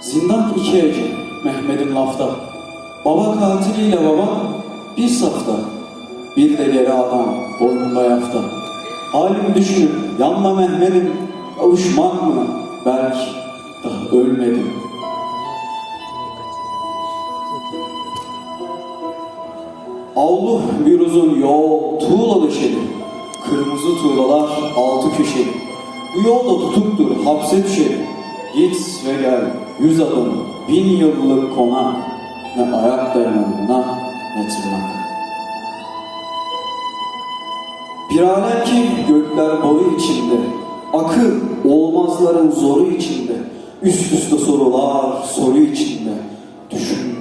Zindan iki ece, Mehmet'in lafta. Baba katiliyle baba bir safta. Bir de geri adam boynunda yafta. Halim düşünüp yanma Mehmet'im kavuşmak mı? Belki daha ölmedim. Avlu bir uzun yol tuğla döşeli. Kırmızı tuğlalar altı köşeli. Bu yolda tutuktur hapse düşelim. Git ve gel yüz adım bin yıllık konak. Ne ayak dayanır buna ne tırnak. Bir alem ki gökler boru içinde, akıl olmazların zoru içinde, üst üste sorular soru içinde. Düşün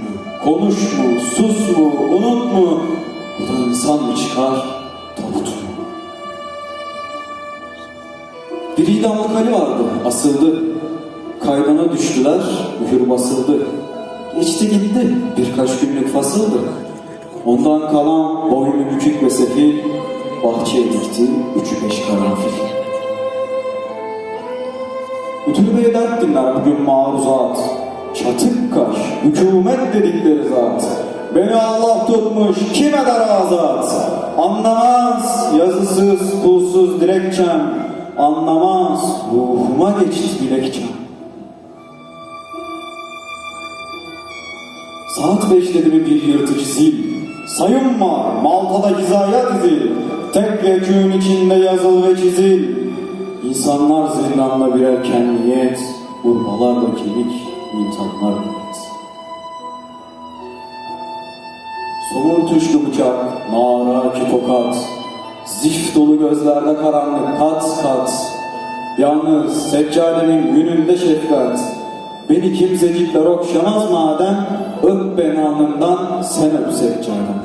konuş mu, sus mu, unut mu? Buradan insan mı çıkar, tabut mu? Bir idamlık Ali vardı, asıldı. Kaydana düştüler, mühür basıldı. Geçti gitti, birkaç günlük fasıldı. Ondan kalan boynu bükük ve sefil, bahçeye dikti üçü beş karanfil. Ütülü Bey dert dinler bugün maruzat. Çatık kaş, hükümet dedikleri zat. Beni Allah tutmuş, kim eder azat? Anlamaz yazısız, pulsuz dilekçem. Anlamaz ruhuma geçti dilekçem. Saat beş dedi mi bir yırtıcı zil. Sayım var, Malta'da hizaya dizil. Tek yekün içinde yazıl ve çizil. İnsanlar zindanda birer kendiyet. Urbalar da kemik, mintanlar millet. Somur tuşlu bıçak, nara ki tokat. Zift dolu gözlerde karanlık kat kat. Yalnız seccademin gününde şefkat. Beni kimsecikler okşamaz madem, öp beni alnımdan, sen öp seccadem.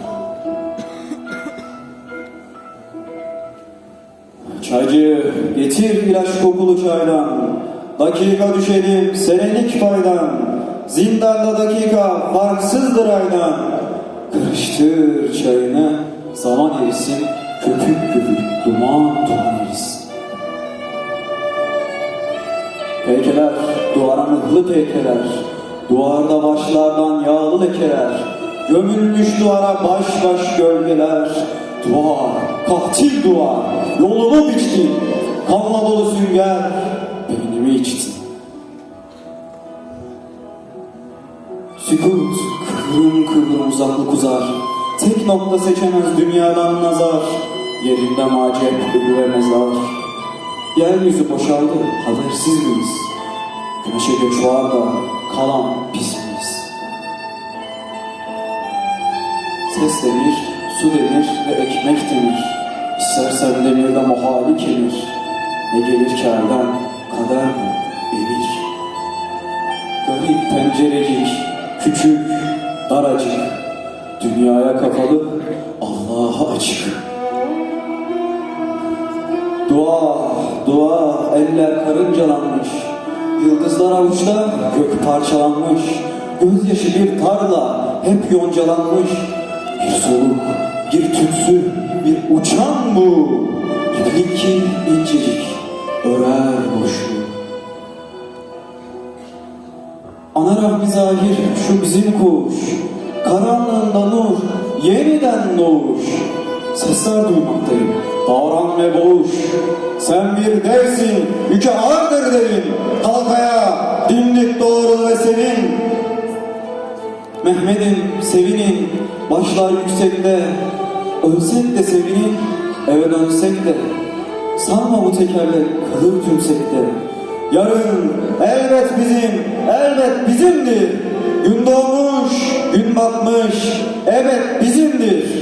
Çaycı getir ilaç kokulu çaydan, dakika düşelim senelik paydan, zindanda dakika farksızdır aydan. Karıştır çayını, zaman erisin, köpük köpük duman duman erisin. Peykeler, duvara mıhlı peykeler, duvarda başlardan yağlı lekeler, gömülmüş duvara baş baş gölgeler, duvar, katil duvar, yolumu biçtin, kanla dolu sünger, içtin. Sükut, kıvrım kıvrım uzaklık uzar, tek nokta seçemez dünyadan nazar, yerinde macep, ölü ve mezar. Yeryüzü boşaldı, habersiz miyiz? Güneşe göç var da kalan biz miyiz? Ses demir, su demir ve ekmek demir. İstersen demirde muhali kemir. Ne gelir kârdan, mi, emir? Garip pencerecik, küçük, daracık. Dünyaya kapalı, Allah'a açık. Dua, dua, eller karıncalanmış. Yıldızlar avuçta, gök parçalanmış. Gözyaşı bir tarla, hep yoncalanmış. Bir soluk, bir tütsü, bir uçan bu. Şu bizim kuş. Karanlığında nur, yeniden doğuş. Sesler duymaktayım, davran ve boğuş. Sen bir devsin, yükü ağırdır derin. Kalk ayağa, dimdik doğrul ve sevin. Mehmet'im sevinin, başlar yüksekte. Ölsek de sevinin, eve dönsek de. Sanma bu tekerlek kalır tümsekte. Yarın elbet bizim, elbet bizimdir. Evet bizimdir.